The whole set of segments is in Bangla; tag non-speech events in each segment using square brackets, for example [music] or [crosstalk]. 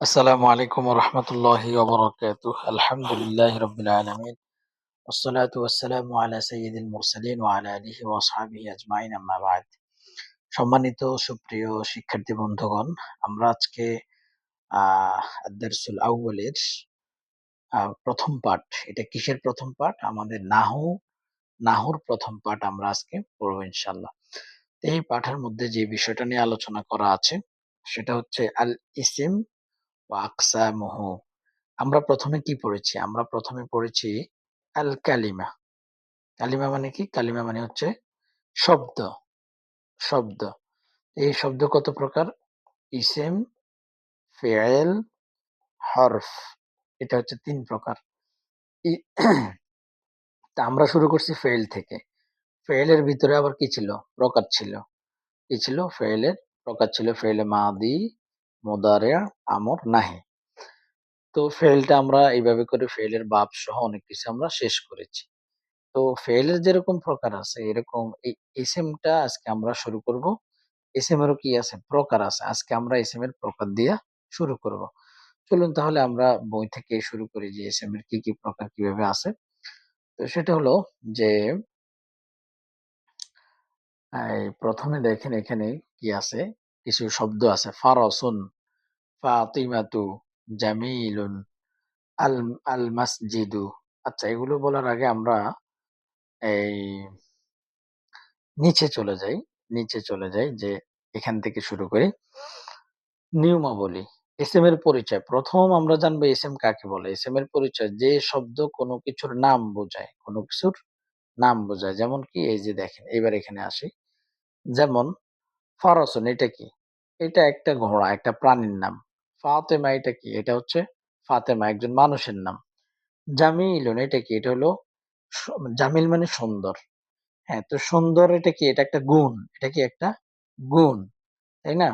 السلام عليكم ورحمة الله وبركاته الحمد لله رب العالمين والصلاة والسلام على سيد المرسلين وعلى آله وأصحابه أجمعين أما بعد সম্মানিত সুপ্রিয় শিক্ষার্থী বন্ধুগণ আমরা আজকে আহ আদারসুল আউ্বালের আহ, প্রথম পাঠ এটা কিসের প্রথম পাঠ আমাদের নাহু নাহুর প্রথম পাঠ আমরা আজকে পড়বো ইনশাল্লাহ তো এই পাঠের মধ্যে যে বিষয়টা নিয়ে আলোচনা করা আছে সেটা হচ্ছে আল ইসিম ও আকসামুহু। আমরা প্রথমে কি পড়েছি? আমরা প্রথমে পড়েছি আল কালিমা কালিমা মানে কি? কালিমা মানে হচ্ছে শব্দ। শব্দ। এই শব্দ কত প্রকার? ইসেম ফেয়েল হরফ। এটা হচ্ছে তিন প্রকার। [clears throat] তা আমরা শুরু করছি ফেল থেকে। ফেলের ভিতরে আবার কি ছিল? প্রকার ছিল। কি ছিল? ফেলের প্রকার ছিল ফেলে মাদি মোদারে আমর নাহি তো ফেলটা আমরা এইভাবে করে ফেলের বাপ সহ অনেক কিছু আমরা শেষ করেছি। তো ফেলের যেরকম প্রকার আছে, এরকম এই এসএমটা আজকে আমরা শুরু করব। এসএম এরও কি আছে? প্রকার আছে। আজকে আমরা এসএম এর প্রকার দিয়ে শুরু করব। চলুন তাহলে আমরা বই থেকে শুরু করি যে এসএম এর কি কি প্রকার কীভাবে আছে। তো সেটা হলো যে প্রথমে দেখেন এখানে কি আছে? কিছু শব্দ আছে। ফারসুন, ফাতিমাতু, জামিলুন, আল আল মাসজিদু। আচ্ছা এগুলো বলার আগে আমরা এই নিচে চলে যাই, নিচে চলে যাই যে এখান থেকে শুরু করি। নিয়মাবলী এস এম এর পরিচয়। প্রথম আমরা জানব এস এম কাকে বলে। এস এম এর পরিচয়, যে শব্দ কোনো কিছুর নাম বোঝায়, কোনো কিছুর নাম বোঝায়। যেমন কি, এই যে দেখেন, এবার এখানে আসি। যেমন ফারাসুন এটা কি? এটা একটা ঘোড়া, একটা প্রাণীর নাম। ফাতেমা, এটা কি? এটা হচ্ছে ফাতেমা, একজন মানুষের নাম। জামিলুন, এটা কি? এটা হলো জামিল মানে সুন্দর। হ্যাঁ তো সুন্দর এটা কি? এটা একটা গুণ। এটা কি একটা গুণ, তাই না?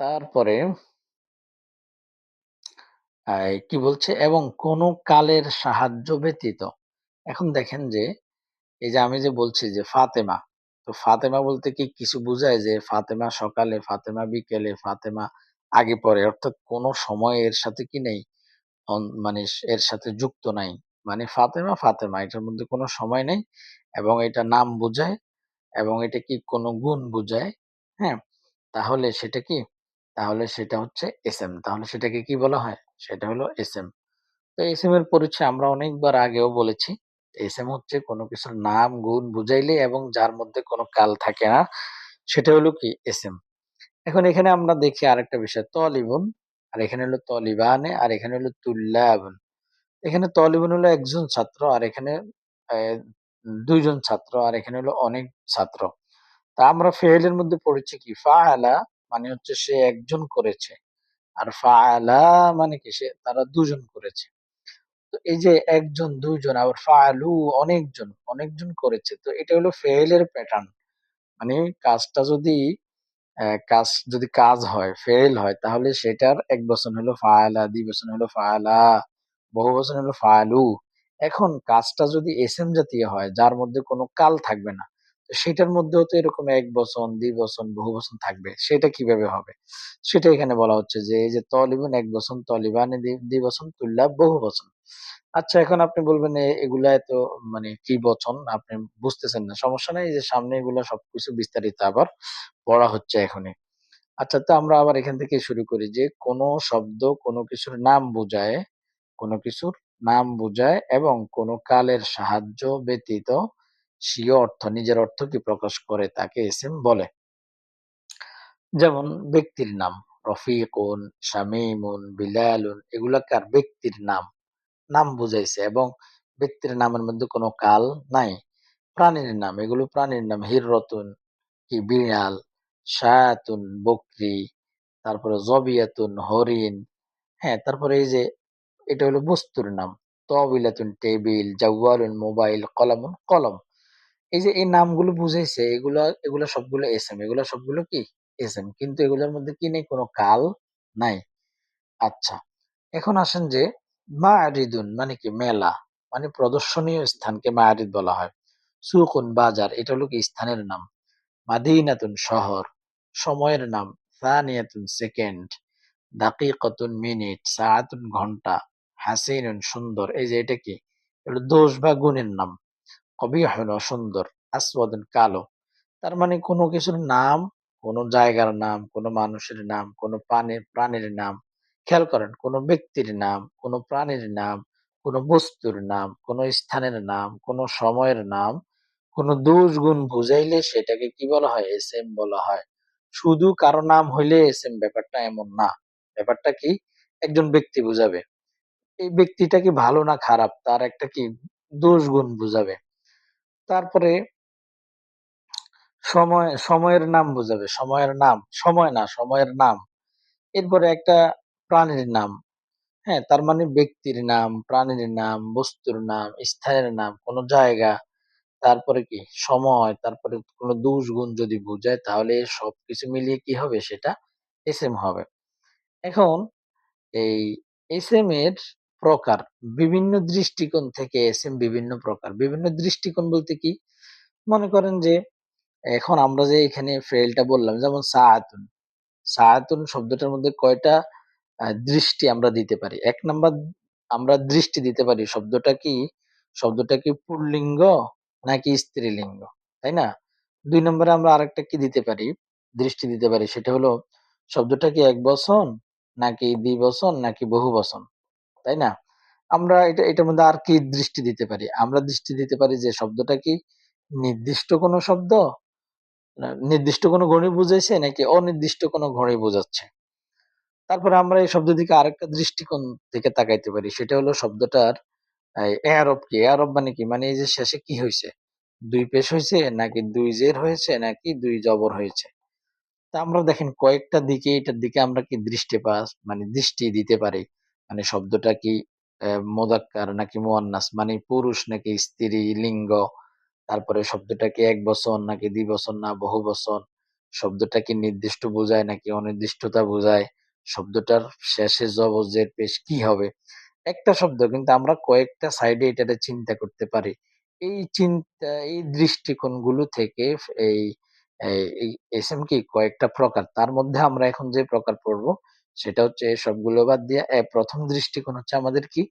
তারপরে কি বলছে? এবং কোন কালের সাহায্য ব্যতীত। এখন দেখেন যে, এই যে আমি যে বলছি যে, ফাতেমা তো ফাতেমা বলতে কি কিছু বোঝায় যে ফাতেমা সকালে, ফাতেমা বিকেলে, ফাতেমা আগে পরে? অর্থাৎ কোন সময় এর সাথে কি নেই? মানে এর সাথে যুক্ত নাই। মানে ফাতেমা ফাতেমা। এটার মধ্যে কোনো সময় নেই এবং এটা নাম বোঝায় এবং এটা কি কোনো গুণ বোঝায়? হ্যাঁ তাহলে সেটা কি? তাহলে সেটা হচ্ছে এসএম তাহলে সেটাকে কি বলা হয়? সেটা হলো এসএম তো এসএম এর পরিচয় আমরা অনেকবার আগেও বলেছি। এসএম হচ্ছে কোনো কিছুর নাম, গুণ বুঝাইলে এবং যার মধ্যে কোনো কাল থাকে না, সেটা হলো কি? এসএম। এখন এখানে আমরা দেখি আরেকটা বিষয়, তলিবুন, আর এখানে হলো তলিবানে, আর এখানে হলো তুল্লাবুন। এখানে তলিবুন হলো একজন ছাত্র, আর এখানে দুইজন ছাত্র, আর এখানে হলো অনেক ছাত্র। তা আমরা ফেইলের মধ্যে পড়েছি কি? ফাআলা মানে হচ্ছে সে একজন করেছে, আর ফাআলা মানে কি? সে, তারা দুজন করেছে। তো এই যে একজন, দুইজন, আবার ফালু অনেকজন অনেকজন করেছে, তো এটা হলো ফেলের প্যাটার্ন মানে কাজটা যদি কাজ যদি কাজ হয় ফেল হয়, তাহলে সেটার এক বছর হলো ফায়লা, দুই বছর হলো ফায়লা, বহু বছর হলো ফায়লু এখন কাজটা যদি এসএম জাতীয় হয়, যার মধ্যে কোনো কাল থাকবে না সেটার মধ্যেও তো এরকম এক বচন দ্বি বচন, বহু বচন থাকবে। সেটা কীভাবে হবে? সেটা এখানে বলা হচ্ছে যে, এই যে তলিবুন এক বচন, তলিবানে দ্বি বচন, তুল্লাব বহু বচন। আচ্ছা এখন আপনি বলবেন এগুলা এত মানে কি বচন? আপনি বুঝতেছেন না, সমস্যা নাই যে সামনে এগুলা সবকিছু বিস্তারিত আবার পড়া হচ্ছে এখনই। আচ্ছা তো আমরা আবার এখান থেকে শুরু করি যে, কোনো শব্দ কোনো কিছুর নাম বোঝায়, কোনো কিছুর নাম বোঝায় এবং কোনো কালের সাহায্য ব্যতীত স্বীয় অর্থ, নিজের অর্থ কি প্রকাশ করে তাকে এসএম বলে। যেমন ব্যক্তির নাম, রফিকুন, শামীমুন, বিলালুন এগুলা কার ব্যক্তির নাম নাম বুঝাইছে এবং ব্যক্তির নামের মধ্যে কোনো কাল নাই। প্রাণীর নাম, এগুলো প্রাণীর নাম, হিররতুন কি বিড়াল শায়াতুন বকরি, তারপরে জবিয়াতুন হরিণ হ্যাঁ তারপরে এই যে এটা হলো বস্তুর নাম তবিলাতুন টেবিল, জাওয়ালুন মোবাইল, কলামুন কলম। এই যে এই নামগুলো বুঝাইছে, এগুলা এগুলা সবগুলো এস এম এগুলা সবগুলো কি? এস এম কিন্তু এগুলোর মধ্যে কি নেই? কোনো কাল নাই। আচ্ছা এখন আসেন যে মারিদুন মানে কি? মেলা মানে প্রদর্শনীয় স্থানকে মারিদ বলা হয়। সুকুন বাজার, এটা হলো কি? স্থানের নাম। মাদিনাতুন শহর, সময়ের নাম সানিয়াতুন সেকেন্ড, দাকিকাতুন মিনিট সাআতুন ঘণ্টা, হাসিনুন সুন্দর। এই যে এটা কি? দোষ বা গুণের নাম। কবিহন সুন্দর আসওয়াদুন কালো। তার মানে কোনো কিছুর নাম, কোনো জায়গার নাম, কোনো মানুষের নাম, কোনো প্রাণীর প্রাণীর নাম, খেয়াল করেন, কোনো ব্যক্তির নাম, কোনো প্রাণীর নাম, কোনো বস্তুর নাম, কোনো স্থানের নাম, কোনো সময়ের নাম, কোনো দোষ গুণ বুঝাইলে সেটাকে কি বলা হয়? এস এম বলা হয়। শুধু কারও নাম হইলে এস এম ব্যাপারটা এমন না। ব্যাপারটা কি? একজন ব্যক্তি বুঝাবে। এই ব্যক্তিটা কি ভালো না খারাপ? তার একটা কি দোষ গুণ বুঝাবে। তারপরে সময়, সময়ের নাম বুঝাবে। সময়ের নাম, সময় না, সময়ের নাম। এরপরে একটা প্রাণীর নাম। হ্যাঁ তার মানে ব্যক্তির নাম, প্রাণীর নাম, বস্তুর নাম, স্থানের নাম, কোন জায়গা। তারপরে কি? সময়, তারপরে কোনো দোষ, গুণ যদি বুঝায়, তাহলে সবকিছু মিলিয়ে কি হবে? সেটা এস এম হবে। এখন এই এস এম এর প্রকার, বিভিন্ন দৃষ্টিকোণ থেকে এস এম বিভিন্ন প্রকার। বিভিন্ন দৃষ্টিকোণ বলতে কি? মনে করেন যে, এখন আমরা যে এখানে ফেলটা বললাম, যেমন সাআতুন সাআতুন শব্দটার মধ্যে কয়টা দৃষ্টি আমরা দিতে পারি? এক নাম্বার আমরা দৃষ্টি দিতে পারি শব্দটা কি? শব্দটা কি পুল্লিঙ্গ নাকি স্ত্রীলিঙ্গ? তাই না? দুই নম্বরে আমরা আরেকটা কি দিতে পারি? দৃষ্টি দিতে পারি, সেটা হলো, শব্দটা কি এক বচন নাকি দ্বিবচন নাকি বহু বচন? তাই না? আমরা এটা, এটার মধ্যে আর কি দৃষ্টি দিতে পারি? আমরা দৃষ্টি দিতে পারি যে শব্দটা কি নির্দিষ্ট কোনো শব্দ? নির্দিষ্ট কোনো ঘড়ি বুঝাইছে নাকি অনির্দিষ্ট কোনো ঘড়ি বোঝাচ্ছে? তারপরে আমরা এই শব্দ দিকে আরেকটা দৃষ্টিকোণ থেকে তাকাইতে পারি। সেটা হলো শব্দটার এয়ারব কি? এয়ারব মানে কি? মানে এই যে শেষে কি হয়েছে দুই পেশ হয়েছে নাকি দুই জের হয়েছে নাকি দুই জবর হয়েছে? তা আমরা দেখেন কয়েকটা দিকে এটার দিকে আমরা কি দৃষ্টিপাত মানে দৃষ্টি দিতে পারি। মানে শব্দটা কি আহ, মোজাক্কার নাকি মোয়ান্নাস? মানে পুরুষ নাকি স্ত্রী লিঙ্গ? তারপরে শব্দটা কি এক বচন নাকি দ্বি বচন না বহু বচন? শব্দটা কি নির্দিষ্ট বোঝায় নাকি অনির্দিষ্টতা বোঝায়? শব্দটার শেষে জবজের পেশ কি হবে? একটা শব্দ কিন্তু আমরা কয়েকটা সাইডে এটাতে চিন্তা করতে পারি। এই চিন্তা এই দৃষ্টিকোণগুলো থেকে এই এস এম কি? কয়েকটা প্রকার। তার মধ্যে আমরা এখন যে প্রকার পড়ব সেটা হচ্ছে সবগুলো বাদ দিয়ে প্রথম দৃষ্টিকোণ হচ্ছে আমাদের কি?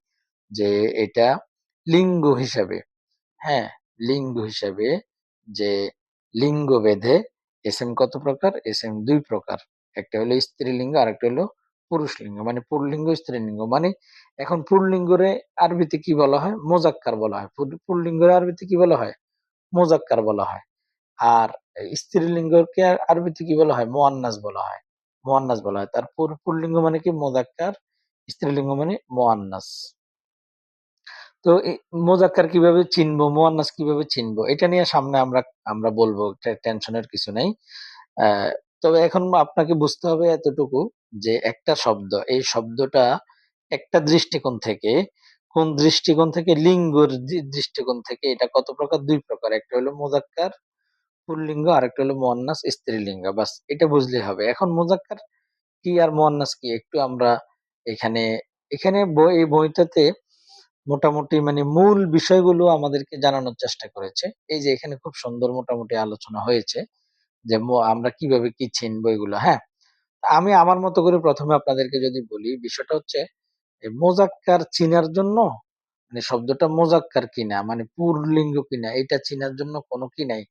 যে এটা লিঙ্গ হিসাবে হ্যাঁ লিঙ্গ হিসাবে যে লিঙ্গ ভেদে এস এম কত প্রকার? এস এম দুই প্রকার। একটা হলো স্ত্রীলিঙ্গ আর একটা হলো পুরুষ লিঙ্গ মানে পুরলিঙ্গ স্ত্রীলিঙ্গ। মানে এখন পুরলিঙ্গরে আরবিতে কি বলা হয়? মোজাক্কার বলা হয়। পুর- পুরলিঙ্গরে আরবিতে কি বলা হয়? মোজাক্কার বলা হয়। আর স্ত্রীলিঙ্গকে আর- আরবিতে কি বলা হয়? মোয়ান্নাস বলা হয়। মোয়ান্নাস বলা হয়। তার পুরলিঙ্গ মানে কি? মোজাক্কার স্ত্রীলিঙ্গ মানে মোয়ান্নাস। তো মোজাক্কার কীভাবে চিনবো? মোয়ান্নাস কীভাবে চিনবো? এটা নিয়ে সামনে আমরা আমরা বলব টেনশনের কিছু নেই। তবে এখন আপনাকে বুঝতে হবে এতটুকু যে একটা শব্দ, এই শব্দটা একটা দৃষ্টিকোণ থেকে, কোন দৃষ্টিকোণ থেকে? লিঙ্গর দৃষ্টিকোণ থেকে। এটা কত প্রকার? দুই প্রকার। একটা হলো মোজাক্কার পুল্লিঙ্গ আর একটা হলো মোয়ান্নাস স্ত্রীলিঙ্গ বাস এটা বুঝলেই হবে। এখন মোজাক্কার কি আর মোয়ান্নাস কি? একটু আমরা এখানে এখানে বই, এই বইটাতে মোটামুটি মানে মূল বিষয়গুলো আমাদেরকে জানানোর চেষ্টা করেছে। এই যে এখানে খুব সুন্দর মোটামুটি আলোচনা হয়েছে যে আমরা কীভাবে কি চিনবো এগুলো হ্যাঁ? আমি আমার মতো করে প্রথমে আপনাদেরকে যদি বলি, বিষয়টা হচ্ছে মোজাক্কার চিনার জন্য মানে শব্দটা মোজাক্কার কিনা মানে পুরলিঙ্গ কিনা, এটা চিনার জন্য কোনো কি নাই।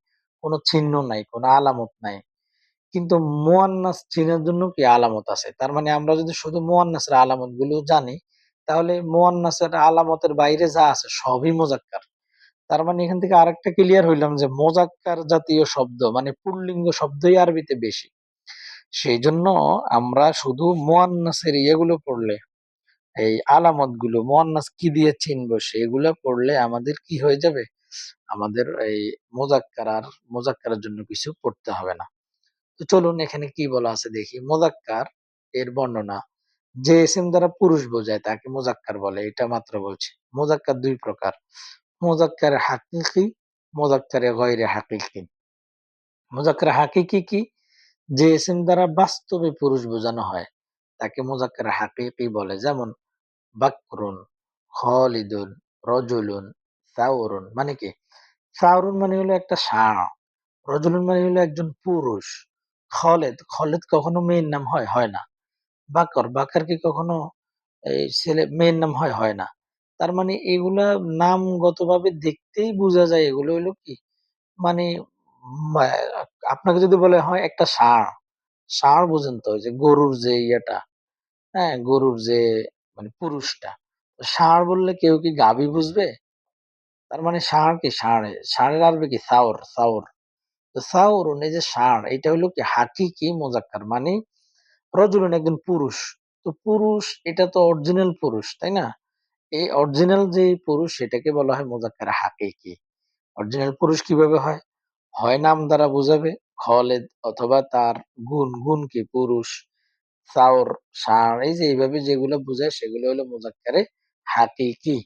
কোনো চিহ্ন নাই, কোনো আলামত নাই। কিন্তু মুয়ান্নাস চিনার জন্য কি আলামত আছে? তার মানে আমরা যদি শুধু মুয়ান্নাসের আলামতগুলো জানি, তাহলে মুয়ান্নাসের আলামতের বাইরে যা আছে সবই মোজাক্কার। তার মানে এখান থেকে আরেকটা ক্লিয়ার হইলাম যে মোজাক্কার জাতীয় শব্দ মানে পুল্লিঙ্গ শব্দই আরবিতে বেশি। সেই জন্য আমরা শুধু মুয়ান্নাসের ইয়েগুলো পড়লে, এই আলামতগুলো মুয়ান্নাস কি দিয়ে চিনবো, সেগুলো পড়লে আমাদের কি হয়ে যাবে? আমাদের এই মোজাক্কার মোজাক্কারের জন্য কিছু পড়তে হবে না। তো চলুন এখানে কি বলা আছে দেখি। মোজাক্কার এর বর্ণনা, যে এসএম দ্বারা পুরুষ বোঝায় তাকে মোজাক্কার বলে, এটা মাত্র বলছে। মোজাক্কার দুই প্রকার, মোজাক্কার হাকিকি, মোজাক্কারে গয়রে হাকিকি মোজাক্কার হাকিকি কি? যে এসএম দ্বারা বাস্তবে পুরুষ বোঝানো হয়, তাকে মোজাক্কার হাকিকি বলে। যেমন, বাকরুন, খালিদুন, রজুলুন সাউরুন মানে কি সাউরুন মানে হলো একটা ষাঁড় রজুলুন মানে হলো একজন পুরুষ খলেদ খলেদ কখনো মেয়ের নাম হয় হয় না বাকর, বাকর কি কখনো এই ছেলে মেয়ের নাম হয়? হয় না। তার মানে এগুলা নামগতভাবে দেখতেই বোঝা যায় এগুলো হইল কি মানে আপনাকে যদি বলে হয় একটা ষাঁড়, ষাঁড় বোঝেন তো যে গরুর যে ইয়েটা, হ্যাঁ? গরুর যে মানে পুরুষটা। ষাঁড় বললে কেউ কি গাভী বুঝবে? তার মানে ষাঁড় কি ষাঁড়, ষাঁড়ের আরবি কি সাওর। তো সাওরুন এই যে ষাঁড় এটা হলো কি হাকি কি মোজাক্কার মানে রজুলুন একজন পুরুষ। তো পুরুষ এটা তো অরিজিনাল পুরুষ, তাই না? এই অরিজিনাল যে পুরুষ সেটাকে বলা হয় মোজাক্কার হাকিকি। অরিজিনাল পুরুষ কীভাবে হয়? হয় নাম দ্বারা বোঝাবে খলেদ অথবা তার গুণ, গুণ কি পুরুষ, সাওর, ষাঁড় এই যে এইভাবে যেগুলো বোঝায় সেগুলো হলো মোজাক্কারে হাকিকি।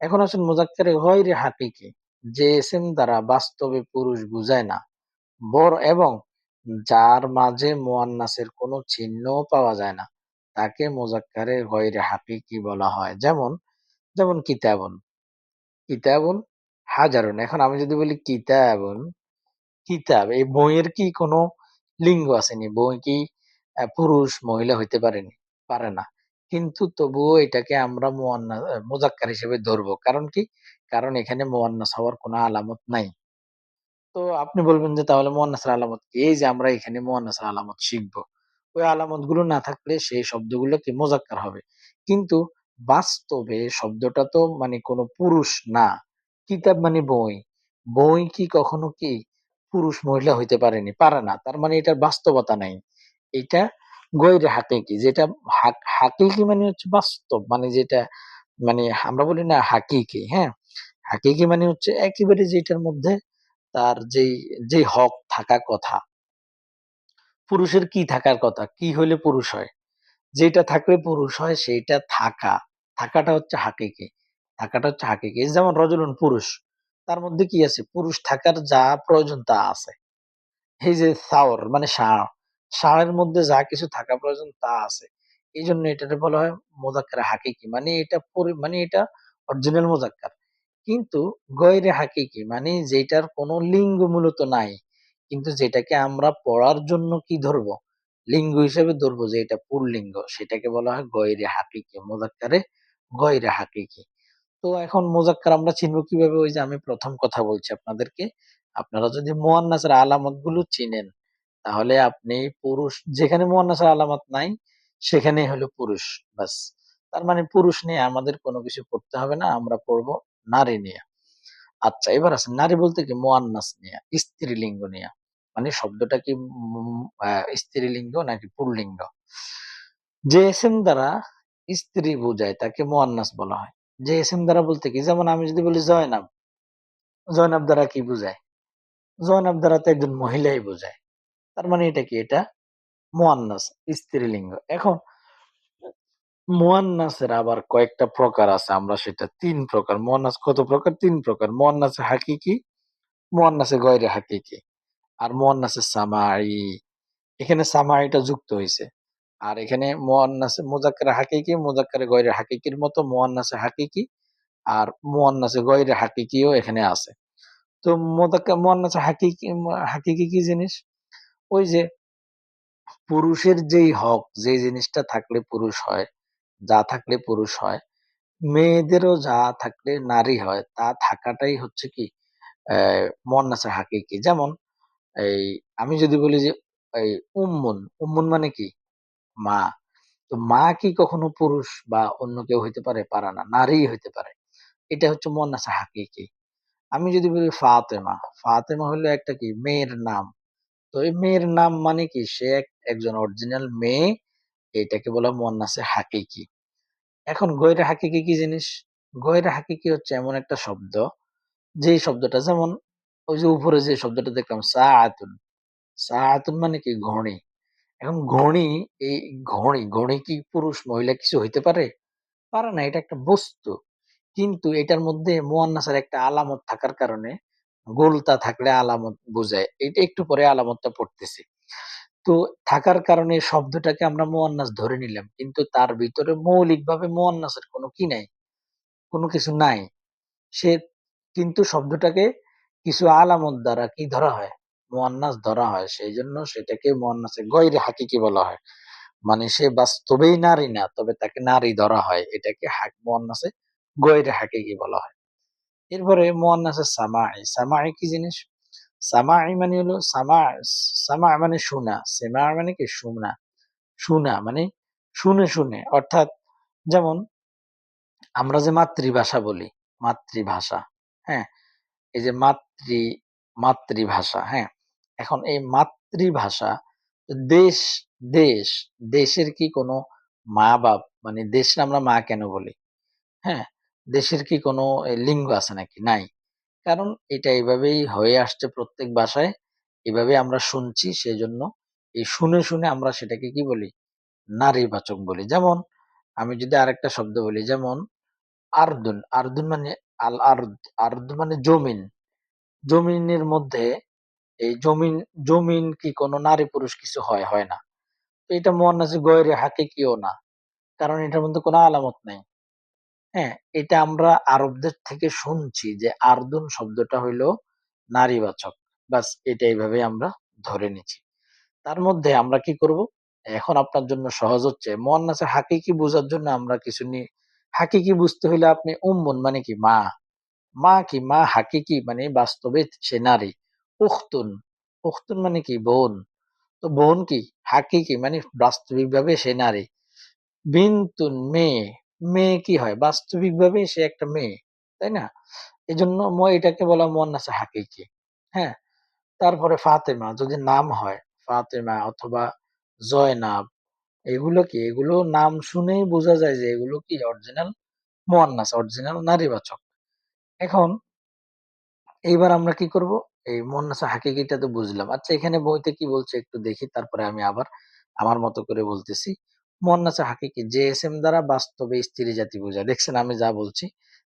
এখন আসেন মোজাক্কারে গয়রে হাকিকি যে এসএম দ্বারা বাস্তবে পুরুষ বুঝায় না। বর এবং যার মাঝে মোয়ান্নাসের কোনো চিহ্ন পাওয়া যায় না। তাকে মোজাক্কারে গয়রে হাকিকি বলা হয়? যেমন যেমন কিতাবন। কিতাবন হাজারুন। এখন আমি যদি বলি কিতাবন, কিতাব, এই বইয়ের কি কোনো লিঙ্গ আসেনি? বই কি পুরুষ, মহিলা হইতে পারেনি? পারে না। কিন্তু তবুও এটাকে আমরা মোয়ান্না মোজাক্কার হিসেবে ধরবো কারণ কি কারণ এখানে মোয়ান্নাস হওয়ার কোনো আলামত নাই তো আপনি বলবেন যে, তাহলে মুয়ান্নাসের আলামত কি? এই যে আমরা এখানে মুয়ান্নাসের আলামত শিখব। ওই আলামতগুলো না থাকলে সেই শব্দগুলো কি মোজাক্কার হবে। কিন্তু বাস্তবে শব্দটা তো মানে কোনো পুরুষ না। কিতাব মানে বই। বই কি কখনো কি পুরুষ মহিলা হইতে পারেনি? পারে না। তার মানে এটার বাস্তবতা নাই। এটা গৈরে হাকিকি যেটা হাক হাকিকি মানে হচ্ছে বাস্তব? মানে যেটা মানে আমরা বলি না হাকিকি হ্যাঁ? হাকিকি মানে হচ্ছে একেবারে যেটার মধ্যে তার যেই যে হক থাকা কথা। পুরুষের কি থাকার কথা? কি হইলে পুরুষ হয়? যেটা থাকলে পুরুষ হয়, সেইটা থাকা। থাকাটা হচ্ছে হাকিকি থাকাটা হচ্ছে হাকিকি যেমন রজলন পুরুষ, তার মধ্যে কি আছে? পুরুষ থাকার যা প্রয়োজন তা আছে। এই যে সাওর মানে ষাঁড় ষাঁড়ের মধ্যে যা কিছু থাকা প্রয়োজন তা আছে। এই জন্য এটাকে বলা হয় মোজাক্কার হাকিকি। মানে এটা মানে এটা অরিজিনাল মোজাক্কার কিন্তু গয়রে হাকিকি মানে যেটার কোনো লিঙ্গ মূলত নাই। কিন্তু যেটাকে আমরা পড়ার জন্য কি ধরবো? লিঙ্গ হিসেবে ধরবো যে এটা পুল্লিঙ্গ সেটাকে বলা হয় গয়রে হাকিকি মোজাক্কারে গয়রে হাকিকি। তো এখন মোজাক্কার আমরা চিনবো কীভাবে? ওই যে আমি প্রথম কথা বলছি আপনাদেরকে। আপনারা যদি মোয়ান্নাসের আলামতগুলো চিনেন তাহলে আপনি পুরুষ, যেখানে মোয়ান্নাসের আলামত নাই, সেখানেই হলো পুরুষ বাস তার মানে পুরুষ নিয়ে আমাদের কোনো কিছু পড়তে হবে না, আমরা পড়ব নারী নিয়ে। আচ্ছা এবার আছে নারী বলতে কি মোয়ান্নাস নিয়ে, স্ত্রীলিঙ্গ নিয়ে? মানে শব্দটা কি স্ত্রীলিঙ্গ নাকি পুল্লিঙ্গ যে এসএম দ্বারা স্ত্রী বোঝায়, তাকে মোয়ান্নাস বলা হয়। যে এসএম দ্বারা বলতে কি? যেমন আমি যদি বলি জয়নাব জয়নাব দ্বারা কি বোঝায়? জয়নাব দ্বারা তো একজন মহিলাই বোঝায়। তার মানে এটা কি? এটা মোয়ান্নাস, স্ত্রীলিঙ্গ। এখন মোয়ান্নাসের আবার কয়েকটা প্রকার আছে, আমরা সেটা তিন প্রকার। মোয়ান্নাস কত প্রকার? তিন প্রকার। মোয়ান্নাসে হাকিকি, মোয়ান্নাসে গয়রে হাকিকি আর মোয়ান্নাসে সামাই এখানে সামাইটা যুক্ত হয়েছে আর এখানে মোয়ান্নাসে মোজাক্কারে হাকিকি মোজাক্কারে গয়রে হাকিকির মতো মোয়ান্নাসে হাকিকি আর মোয়ান্নাসে গয়রে হাকিকিও এখানে আছে। তো মোজাক্কা মোয়ান্নাসে হাকিকি হাকিকি কি জিনিস? ওই যে পুরুষের যেই হক যে জিনিসটা থাকলে পুরুষ হয়, যা থাকলে পুরুষ হয়, মেয়েদেরও যা থাকলে নারী হয়, তা থাকাটাই হচ্ছে কি আহ মোয়ান্নাসে হাকিকি। যেমন এই আমি যদি বলি যে এই উম্মুন উম্মুন মানে কি? মা। তো মা কি কখনো পুরুষ বা অন্য কেউ হইতে পারে? পারে না নারী হইতে পারে। এটা হচ্ছে মন মোয়ান্নাসে হাকিকি। আমি যদি বলি ফাতেমা ফাতেমা হলো একটা কি? মেয়ের নাম। তো এই মেয়ের নাম মানে কি? সে এক- একজন অরিজিনাল মেয়ে, এটাকে বলা মোয়ান্নাসে হাকিকি। এখন গয়রে হাকিকি কি জিনিস? গয়রে হাকিকি হচ্ছে এমন একটা শব্দ যে শব্দটা যেমন ওই যে উপরে যে শব্দটা দেখলাম, সাআতুন। সাআতুন মানে কি? ঘড়ি। এখন ঘড়ি, এই ঘড়ি ঘড়ি কি পুরুষ, মহিলা কিছু হইতে পারে? পারে না, এটা একটা বস্তু। কিন্তু এটার মধ্যে মুয়ান্নাসের একটা আলামত থাকার কারণে গোলতা থাকলে আলামত বোঝায়। এটা একটু পরে আলামতটা পড়তেছি। তো থাকার কারণে শব্দটাকে আমরা মুয়ান্নাস ধরে নিলাম। কিন্তু তার ভিতরে মৌলিকভাবে মুয়ান্নাসের কোনো কি নাই, কোনো কিছু নাই। সে কিন্তু শব্দটাকে কিছু আলামত দ্বারা কি ধরা হয়? মুয়ান্নাস ধরা হয়। সেই জন্য সেটাকে মুয়ান্নাসে গয়রে হাকিকি বলা হয়। মানে সে বাস্তবেই নারী না, তবে তাকে নারী ধরা হয়। এটাকে হাক, মোয়ান্নাসে গয়রে হাকিকি বলা হয়। এরপরে মোয়ান্নাসে সামাই সামাই কি জিনিস? সামাই মানে হলো সামা সামা মানে শোনা সেমা মানে কি? শোনা শোনা মানে শুনে শুনে। অর্থাৎ যেমন আমরা যে মাতৃভাষা বলি, মাতৃভাষা হ্যাঁ? এই যে মাতৃ, মাতৃভাষা হ্যাঁ? এখন এই মাতৃভাষা দেশ দেশ, দেশের কি কোনো মা বাপ মানে দেশে আমরা মা কেন বলি হ্যাঁ? দেশের কি কোনো লিঙ্গ আছে নাকি? নাই। কারণ এটা এভাবেই হয়ে আসছে প্রত্যেক ভাষায়। এভাবে আমরা শুনছি সেজন্য এই শুনে শুনে আমরা সেটাকে কি বলি? নারীবাচক বলি। যেমন আমি যদি আরেকটা শব্দ বলি, যেমন আর্দুন। আর্দুন মানে আল আর্দ আর্দ মানে জমিন। জমিনের মধ্যে এই জমিন জমিন কি কোনো নারী পুরুষ কিছু হয় হয় না। এটা মোয়ান্নাসে হাকে হাকিকিও না। কারণ এটার মধ্যে কোনো আলামত নেই। হ্যাঁ এটা আমরা আরবদের থেকে শুনছি যে আরদুন শব্দটা হইল নারীবাচক। বাস এটা এইভাবে আমরা ধরে নিচ্ছি তার মধ্যে আমরা কি করব? এখন আপনার জন্য সহজ হচ্ছে। মোয়ান্নাসে হাকিকি বোঝার জন্য আমরা কিছু নি হাকিকি বুঝতে হইলে আপনি উম্মুন মানে কি? মা। মা কি? মা হাকিকি মানে বাস্তবে সে নারী। উখতুন। উখতুন মানে কি? বোন। তো বোন কি? হাকিকি মানে বাস্তবিকভাবে সে নারী। বিনতুন মেয়ে। মেয়ে কি হয়? বাস্তবিকভাবে সে একটা মেয়ে, তাই না? এই জন্য এটাকে বলা মোয়ান্নাসে হাকিকি হ্যাঁ? তারপরে ফাতেমা, যদি নাম হয়, ফাতেমা অথবা জয়নাব, এগুলো কি? এগুলো নাম শুনেই বোঝা যায় যে এগুলো কি অরিজিনাল মোয়ান্নাস অরিজিনাল নারীবাচক। এখন এইবার আমরা কি করব? এই মোয়ান্নাসে হাকিকিটা তো বুঝলাম। আচ্ছা এখানে বইতে কি বলছে একটু দেখি, তারপরে আমি আবার আমার মতো করে বলতেছি। মোয়ান্নাসে হাকিকি যে এসএম দ্বারা বাস্তবে স্ত্রী জাতি বোঝায়। দেখছেন আমি যা বলছি,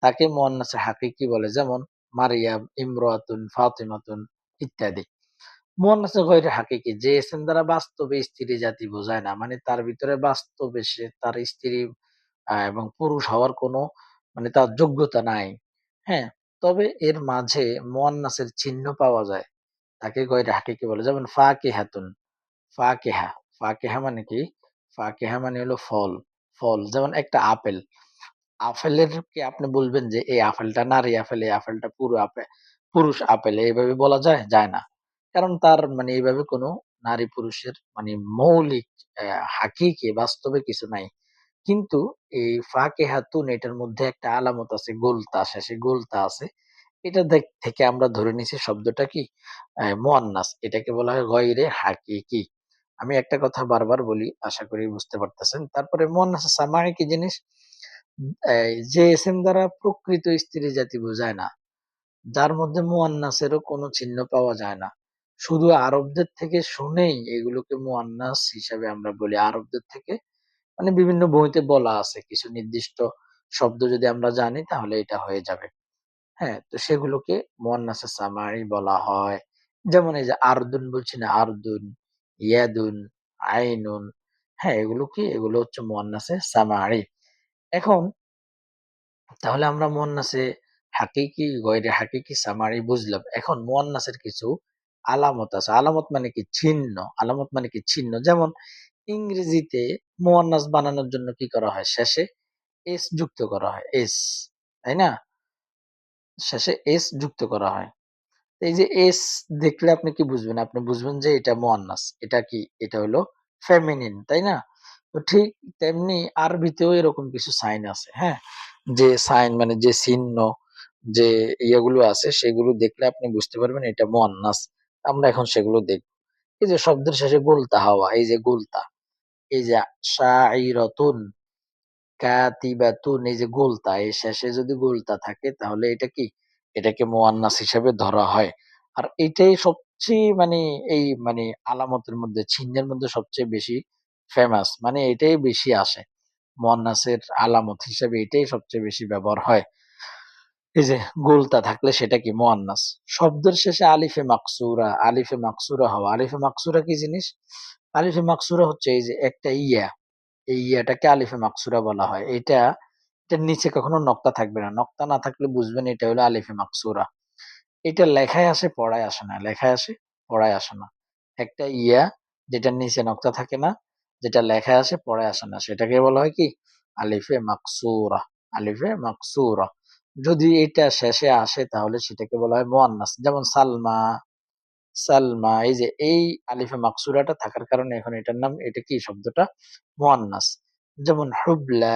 তাকে মোয়ান্নাসে হাকিকি বলে, যেমন মারিয়াম, ইমরাতুন, ফাতিমাতুন ইত্যাদি। মুয়ান্নাসে গয়রে হাকিকি যে এসএম দ্বারা বাস্তবে স্ত্রী জাতি বোঝায় না মানে তার ভিতরে বাস্তবে সে তার স্ত্রী এবং পুরুষ হওয়ার কোনো মানে তার যোগ্যতা নাই। হ্যাঁ তবে এর মাঝে মুয়ান্নাসের চিহ্ন পাওয়া যায়, তাকে গয়রে হাকিকি বলে, যেমন ফাকিহাতুন। ফাকিহা ফাকিহা মানে কি? ফাকিহা মানে হলো ফল ফল। যেমন একটা আপেল। আপেলের কি আপনি বলবেন যে, এই আপেলটা নারী আপেল, এই আপেলটা পুরো আপেল পুরুষ আপেল? এইভাবে বলা যায়? যায় না। কারণ তার মানে এইভাবে কোনো নারী পুরুষের মানে মৌলিক হাকিকি, বাস্তবে কিছু নাই। কিন্তু এই ফাঁকে, হাতুন এটার মধ্যে একটা আলামত আছে, গোলতা শেষে গোলতা আছে, এটা দেখ- থেকে আমরা ধরে নিছি শব্দটা কি? মুয়ান্নাস। এটাকে বলা হয় গয়রে হাকিকি। আমি একটা কথা বারবার বলি, আশা করি বুঝতে পারতেছেন। তারপরে মুয়ান্নাস সামাই কি জিনিস? যে এসএম দ্বারা প্রকৃত স্ত্রী জাতি বোঝায় না, যার মধ্যে মুয়ান্নাসেরও কোনো চিহ্ন পাওয়া যায় না। শুধু আরবদের থেকে শুনেই এগুলোকে মুয়ান্নাস হিসাবে আমরা বলি। আরবদের থেকে মানে বিভিন্ন বইতে বলা আছে, কিছু নির্দিষ্ট শব্দ যদি আমরা জানি তাহলে এটা হয়ে যাবে। হ্যাঁ তো সেগুলোকে মুয়ান্নাসে সামারি বলা হয়। যেমন এই যে আরদুন বলছি না, আরদুন। ইয়াদুন, আইনুন হ্যাঁ এগুলো কি? এগুলো হচ্ছে মুয়ান্নাসে সামাই এখন তাহলে আমরা মুয়ান্নাসে হাকিকি, গয়রে হাকিকি সামারি বুঝলাম। এখন মুয়ান্নাসের কিছু আলামত আছে। আলামত মানে কি? চিহ্ন আলামত মানে কি? চিহ্ন যেমন ইংরেজিতে মুয়ান্নাস বানানোর জন্য কি করা হয়? শেষে এস যুক্ত করা হয়। এস, তাই না? শেষে এস যুক্ত করা হয়। এই যে এস দেখলে আপনি কি বুঝবেন? আপনি বুঝবেন যে এটা মুয়ান্নাস। এটা কি? এটা হলো ফেমিনিন তাই না? তো ঠিক তেমনি আরবিতেও এরকম কিছু সাইন আছে হ্যাঁ? যে সাইন মানে যে চিহ্ন, যে ইয়েগুলো আছে, সেগুলো দেখলে আপনি বুঝতে পারবেন এটা মুয়ান্নাস। আমরা এখন সেগুলো দেখব। এই যে শব্দের শেষে গোলতা, হাওয়া, এই যে গোলতা, এই যে শাইরাতুন, কাতিবাতুন, এই যে গোলতা এই শেষে যদি গোলতা থাকে, তাহলে এটা কি? এটাকে মোয়ান্নাস হিসেবে ধরা হয়। আর এটাই সবচেয়ে মানে এই মানে আলামতের মধ্যে, চিহ্নের মধ্যে সবচেয়ে বেশি ফেমাস মানে এটাই বেশি আসে। মুয়ান্নাসের আলামত হিসেবে এটাই সবচেয়ে বেশি ব্যবহার হয়। এই যে গোলতা থাকলে সেটা কি? মোয়ান্নাস। শব্দের শেষে আলিফে মাকসুরা আলিফে মাকসুরা হওয়া। আলিফে মাকসুরা কি জিনিস? আলিফে মাকসুরা হচ্ছে এই যে একটা ইয়া। এই ইয়াটাকে আলিফে মাকসুরা বলা হয়। এটা এটার নিচে কখনো নক্তা থাকবে না। নক্তা না থাকলে বুঝবেন এটা হলো আলিফে মাকসুরা। এটা লেখায় আসে, পড়ায় আসে না। লেখায় আসে, পড়ায় আসে না। একটা ইয়া যেটার নিচে নক্তা থাকে না, যেটা লেখায় আসে, পড়ায় আসে না। সেটাকে বলা হয় কি? আলিফে মাকসুরা। আলিফে মাকসুরা। যদি এটা শেষে আসে, তাহলে সেটাকে বলা হয় মোয়ান্নাস। যেমন সালমা সালমা, এই যে এই আলিফে মাকসুরাটা থাকার কারণে এখন এটার নাম, এটা কি শব্দটা? মোয়ান্নাস। যেমন হুবলা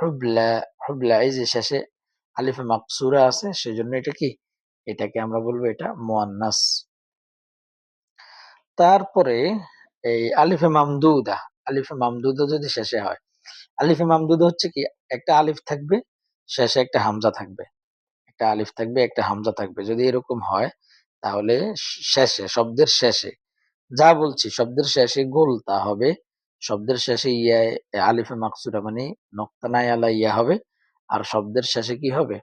হুবলা এই যে শেষে আলিফে মাকসুরা আছে, সেজন্য এটা কি? এটাকে আমরা বলব এটা মোয়ান্নাস। তারপরে এই আলিফে মামদুদা আলিফে মামদুদা যদি শেষে হয়, আলিফে মামদুদা হচ্ছে কি? একটা আলিফ থাকবে, শেষে একটা হামজা থাকবে। একটা আলিফ থাকবে, একটা হামজা থাকবে। যদি এরকম হয়, তাহলে শেষে, শব্দের শেষে, যা বলছি, শব্দের শেষে গোলতা হবে শব্দের শেষে ইয়া, আলিফে মাকসুরা মানে নক্তানাই আলা ইয়া হবে। আর শব্দের শেষে কি হবে?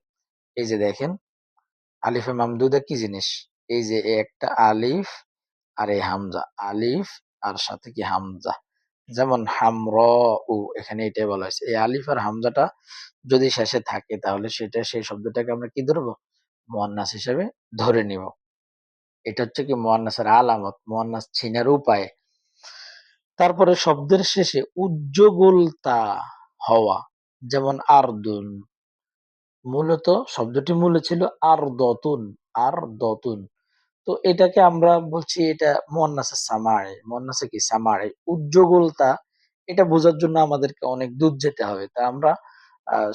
এই যে দেখেন, আলিফে মামদুদা কি জিনিস? এই যে একটা আলিফ আর এই হামজা। আলিফ আর সাথে কি হামজা? যেমন হামর উ এখানে এটাই বলা হয়েছে। এই আলিফ আর হামজাটা যদি শেষে থাকে, তাহলে সেটা, সেই শব্দটাকে আমরা কি ধরবো? মোয়ান্নাস হিসেবে ধরে নিব। এটা হচ্ছে কি মোয়ান্নাসের আলামত, মোয়ান্নাস চিনার উপায়। তারপরে শব্দের শেষে উজ্জ্বলতা হওয়া, যেমন আরদুন। মূলত শব্দটি মূলে ছিল আর দতুন আর দতুন তো এটাকে আমরা বলছি এটা মোয়ান্নাসে সামারে মোয়ান্নাসে কি? সামারে উজ্জ্বলতা, এটা বোঝার জন্য আমাদেরকে অনেক দূর যেতে হবে। তা আমরা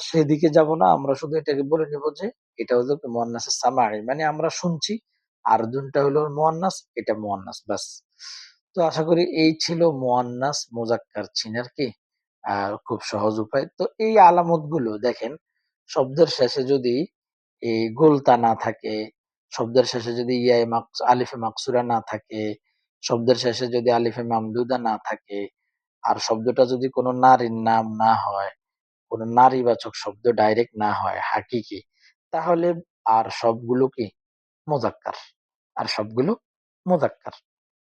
সেদিকে যাব না। আমরা শুধু এটাকে বলে নেব যে এটা হলো মোয়ান্নাসে সামারে মানে আমরা শুনছি, আরদুনটা হলো মোয়ান্নাস, এটা মোয়ান্নাস বাস তো আশা করি এই ছিল মোয়ান্নাস মোজাক্কার চিনার কি? খুব সহজ উপায়। তো এই আলামতগুলো দেখেন, শব্দের শেষে যদি এই গোলতা না থাকে, শব্দের শেষে যদি ইয়াই মাকস, আলিফে মাকসুরা না থাকে, শব্দের শেষে যদি আলিফে মামদুদা না থাকে, আর শব্দটা যদি কোনো নারীর নাম না হয়, কোনো নারীবাচক শব্দ ডাইরেক্ট না হয়, হাকিকি, তাহলে আর সবগুলো কি? মোজাক্কার। আর সবগুলো মোজাক্কার।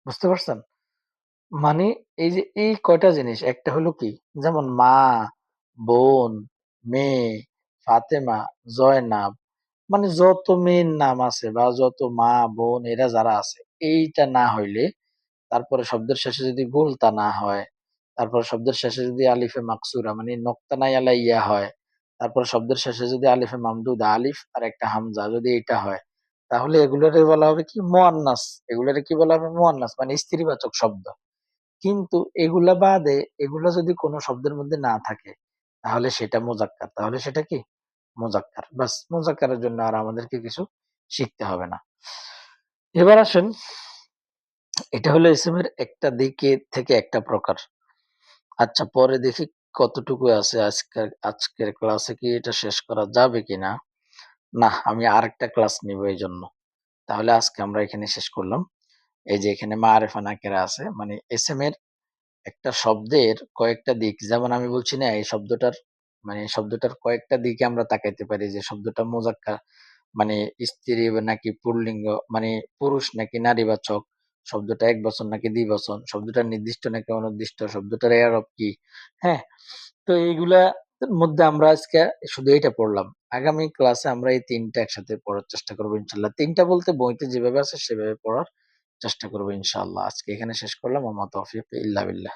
বুঝতে পারছেন? মানে এই যে এই কয়টা জিনিস, একটা হলো কি? যেমন মা, বোন, মেয়ে, ফাতেমা, জয়নাব মানে যত মেয়ের নাম আছে বা যত মা, বোন, এরা যারা আছে, এইটা না হইলে তারপরে শব্দের শেষে যদি গোলতা না হয়, তারপর শব্দের শেষে যদি আলিফে মাকসুরা মানে নক্তানাই আলা ইয়া হয়, তারপর শব্দের শেষে যদি আলিফে মামদুদ, আলিফ আর একটা হামজা যদি এটা হয়, তাহলে এগুলোরে বলা হবে কি? মোয়ান্নাস। এগুলোরে কি বলা হবে? মোয়ান্নাস মানে স্ত্রীবাচক শব্দ। কিন্তু এগুলা বাদে এগুলা যদি কোনো শব্দের মধ্যে না থাকে, তাহলে সেটা মোজাক্কার। তাহলে সেটা কি? মোজাক্কার। বাস, মোজাক্কারের জন্য আর আমাদেরকে কিছু শিখতে হবে না। এবার আসেন, এটা হলো এসএম এর একটা দিকে থেকে একটা প্রকার। আচ্ছা পরে দেখি কতটুকু আছে আজকের আজকের ক্লাসে কি এটা শেষ করা যাবে কিনা? না, আমি আরেকটা ক্লাস নিব এই জন্য তাহলে আজকে আমরা এখানে শেষ করলাম। এই যে এখানে মা মারেফা নাকেরা আছে মানে এস এম এর একটা শব্দের কয়েকটা দিক, যেমন আমি বলছি না, এই শব্দটার মানে শব্দটার কয়েকটা দিকে আমরা তাকাইতে পারি, যে শব্দটা মোজাক্কা মানে স্ত্রী নাকি পুল্লিঙ্গ মানে পুরুষ নাকি নারীবাচক, শব্দটা এক বছর নাকি দুই বছর শব্দটা নির্দিষ্ট নাকি অনির্দিষ্ট, শব্দটার এরব কি হ্যাঁ? তো এইগুলা মধ্যে আমরা আজকে শুধু এটা পড়লাম। আগামী ক্লাসে আমরা এই তিনটা একসাথে পড়ার চেষ্টা করব, ইনশাল্লাহ। তিনটা বলতে বইতে যেভাবে আছে সেভাবে পড়ার চেষ্টা করব ইনশাআল্লাহ। আজকে এখানে শেষ করলাম। আমার তৌফিক ইল্লা বিল্লাহ।